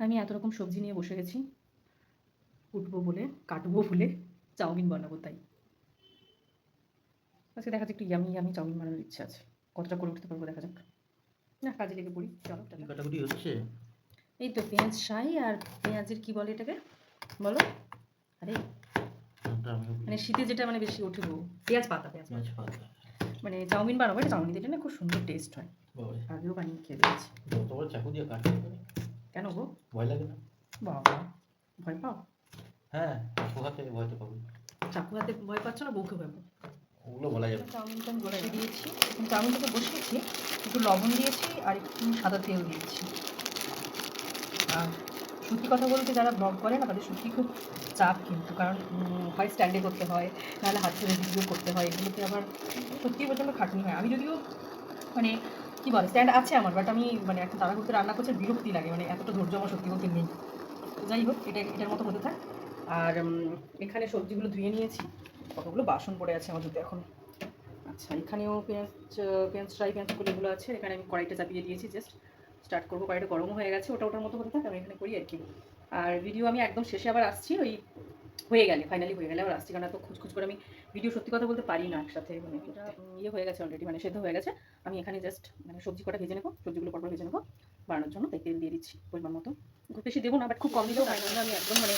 আমি এত রকম সবজি নিয়ে বসে গেছি। উঠবো বলে কাটবো বলে চাউমিন বানাবো তাই। আজকে দেখা যাক একটু ইয়ামি ইয়ামি চাউমিন বানানোর ইচ্ছা আছে। কতটা করে উঠতে পারব দেখা যাক। না কাজে লেগে পড়ি চলো। কাটাকুটি হচ্ছে? এই তো পেঁয়াজ শাই আর পেঁয়াজের কি বলে এটাকে? বলো। আরে মানে শীতে যেটা মানে বেশি ওঠে গো পেঁয়াজ পাতা পেঁয়াজ পাতা। মানে চাউমিন বানাবো এটা চাউমিন এটা না খুব সুন্দর টেস্ট হয়। আগেও বানিয়ে খেয়ে দিয়েছি চাকু দিয়ে কাটতে কেন গো? ভয় লাগে না। বাবা ভয় পাও? হ্যাঁ চাকু হাতে ভয় তো পাবো। চাকু হাতে ভয় পাচ্ছ না বউকে ভয় পাও? ওগুলো বলা যাবে চাউমিনটা আমি গোলায় দিয়েছি এখন চাউমিনটাকে বসিয়েছি একটু লবণ দিয়েছি আর একটু সাদা তেল দিয়েছি। আর সত্যি কথা বলতে যারা ব্লগ করে না তাদের সত্যি খুব চাপ কিন্তু কারণ হয় স্ট্যান্ডে করতে হয় নাহলে হাত ধরে ভিডিও করতে হয় এগুলোতে আবার সত্যি প্রচণ্ড খাটনি হয়। আমি যদিও মানে কী বলে স্ট্যান্ড আছে আমার বাট আমি মানে একটা তারা করতে, রান্না করছে বিরক্তি লাগে মানে এতটা ধৈর্য আমার সত্যি বলতে নেই। যাই হোক, এটা, এটার মতো হতে থাক। আর এখানে সবজিগুলো ধুয়ে নিয়েছি, কতগুলো বাসন পড়ে আছে আমার দুটো এখন। আচ্ছা এখানেও পেঁয়াজ পেঁয়াজ, ফ্রাই পেঁয়াজ এগুলো আছে, এখানে আমি কড়াইটা চাপিয়ে দিয়েছি জাস্ট স্টার্ট করব, কড়াইটা গরম হয়ে গেছে, ওটা, ওটার মতো হতে থাকে, আমি এখানে করি আর কি। আর ভিডিও আমি একদম শেষে আবার আসছি, ওই হয়ে গেলে ফাইনালি হয়ে গেলে আবার আসছি, কারণ এত খুঁজখুজ করে আমি ভিডিও সত্যি কথা বলতে পারি না একসাথে মানে এটা ইয়ে হয়ে গেছে অলরেডি মানে সেদ্ধ হয়ে গেছে। আমি এখানে জাস্ট মানে সবজি কটা ভেজে নেব সবজিগুলো পরপর ভেজে নেব বানানোর জন্য তাই তেল দিয়ে দিচ্ছি পরিমাণ মতো। খুব বেশি দেবো না বাট খুব কম দিলেও হয় না আমি একদম মানে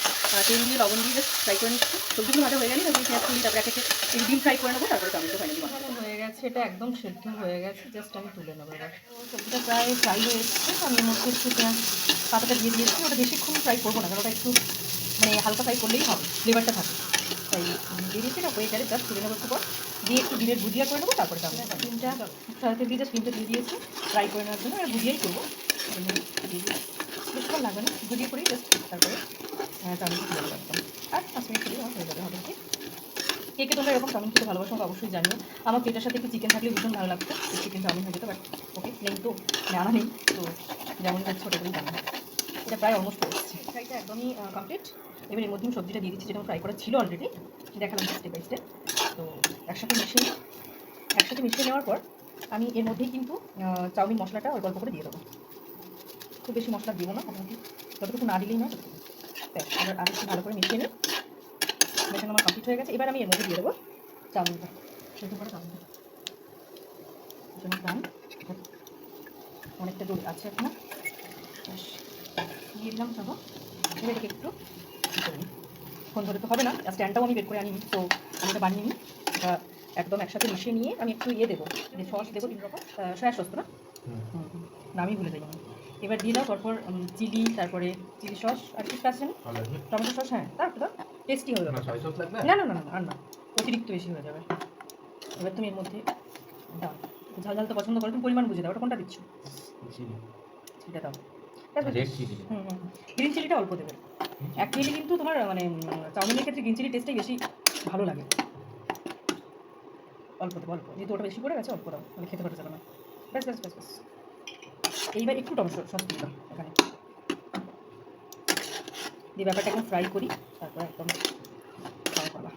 তেল দিয়ে লবণ দিয়ে জাস্ট ফ্রাই করে নিচ্ছি। সবজিগুলো ভাজা হয়ে গেলে আমি পেঁয়াজ কুড়ি তারপরে একে একে ডিম ফ্রাই করে নেব তারপরে টমেটো ফাইনালি হয়ে গেছে এটা একদম সেদ্ধ হয়ে গেছে জাস্ট আমি তুলে নেব এবার। সবজিটা প্রায় ফ্রাই হয়ে এসেছে আমি এর মধ্যে একটু পেঁয়াজ পাতাটা দিয়ে দিয়েছি ওটা বেশিক্ষণ ফ্রাই করব না কারণ ওটা একটু মানে হালকা ফ্রাই করলেই হবে ফ্লেভারটা থাকে। তাই দিয়ে দিয়েছি এটা হয়ে গেলে জাস্ট তুলে নেব একটু পর দিয়ে একটু ডিমের ভুজিয়া করে নেব, তারপরে টমেটো ডিমটা সাথে দিয়ে জাস্ট ডিমটা দিয়ে দিয়েছি। ফ্রাই করে নেওয়ার জন্য আর ভুজিয়াই করব। দিয়ে দিয়েছি। বেশিক্ষণ লাগবে না ভুজিয়ে করেই জাস্ট তারপরে টমেটো তুলে একদম আর পাঁচ মিনিট খেলেই আমার হয়ে যাবে হবে কি কে কে তোমরা এরকম চাউমিন খেতে ভালোবাসো অবশ্যই জানিও। আমার এটার সাথে একটু চিকেন থাকলে ভীষণ ভালো লাগতো চিকেন চাউমিন হয়ে যেত বাট ওকে নেই তো আনা নেই। তো যেমন ছোটো করেই বানানো এটা প্রায় অলমোস্ট এসেছে ফ্রাইটা একদমই কমপ্লিট এবার এর মধ্যে আমি সবজিটা দিয়ে দিচ্ছি, যেটা ফ্রাই করা ছিল অলরেডি দেখালাম স্টেপ বাই স্টেপ তো একসাথে মিশিয়ে। একসাথে মিশিয়ে নেওয়ার পর আমি এর মধ্যেই কিন্তু চাউমিন মশলাটা অল্প অল্প করে দিয়ে দেবো। খুব বেশি মশলা দেবো না, মোটামুটি যতটুকু না দিলেই ব্যাস, এবার আর একটু ভালো করে মিশিয়ে নিই। মেশানো আমার কমপ্লিট হয়ে গেছে। এবার আমি এর মধ্যে দিয়ে দেবো চাউমিনটা। সেদ্ধ করে চাউমিনটা। অনেকটা দূর আছে এখন। দিয়ে দিলাম সব এবার এটাকে একটু। ফোন ধরে তো হবে না। স্ট্যান্ডটাও আমি বের করে আনিনি তো আমি এটা বানিয়ে নিই এটা একদম একসাথে মিশিয়ে নিয়ে আমি একটু ইয়ে দেবো। যে সস দেবো তিন রকম। সয়া সস তো না। নামই ভুলে যাই এবার দিয়ে দাও তারপর চিলি তারপরে চিলি সস আর কি আছে লাগবে টমেটো সস হ্যাঁ। তারপর দাও। টেস্টি না ব্যাপারটা। ছয় না না না না আর না। অতিরিক্ত বেশি হয়ে যাবে। এবার তুমি এর মধ্যে দাও। ঝাল ঝাল তো পছন্দ করো তুমি পরিমাণ বুঝে দাও। ওটা কোনটা দিচ্ছ? চিনি সেটা দাও। ব্যাস, ব্যাস। রেড হুম হুম গ্রিন চিলিটা অল্প দেবে অ্যাকচুয়ালি কিন্তু তোমার মানে চাউমিনের ক্ষেত্রে গ্রিন চিলি টেস্টটাই বেশি ভালো লাগে। অল্প দেবো অল্প। যেহেতু ওটা বেশি পড়ে গেছে অল্প দাও। মানে খেতে পারতে যাবে না। ব্যাস ব্যাস ব্যাস ব্যাস। এইবার একটু টমেটো সস দিলাম এখানে। দিয়ে ব্যাপারটা একদম ফ্রাই করি তারপর একদম খাওয়া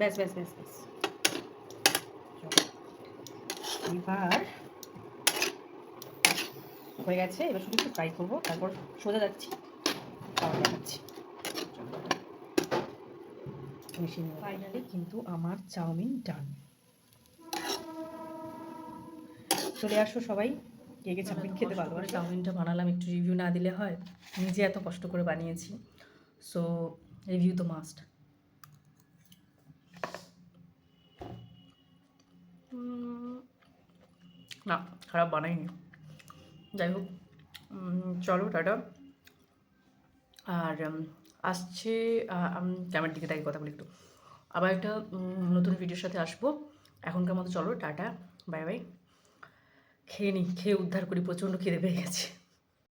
ব্যাস ব্যাস ব্যাস ব্যাস। এবার হয়ে গেছে এবার শুধু একটু ফ্রাই করব তারপর সোজা যাচ্ছি খাওয়া দেখাচ্ছি। ফাইনালি কিন্তু আমার চাউমিন ডান চলে আসো সবাই কে কে চাউমিন খেতে ভালোবাসে? চাউমিনটা বানালাম একটু রিভিউ না দিলে হয়। নিজে এত কষ্ট করে বানিয়েছি। সো রিভিউ তো মাস্ট না, খারাপ বানাইনি। যাই হোক চলো টাটা। আর আসছে ক্যামের দিকে তাই কথা বলি একটু। আবার একটা নতুন ভিডিওর সাথে আসব। এখনকার মতো চলো, টাটা, বাই বাই। খেয়ে নিই খেয়ে উদ্ধার করি, প্রচণ্ড খিদে পেয়ে গেছে।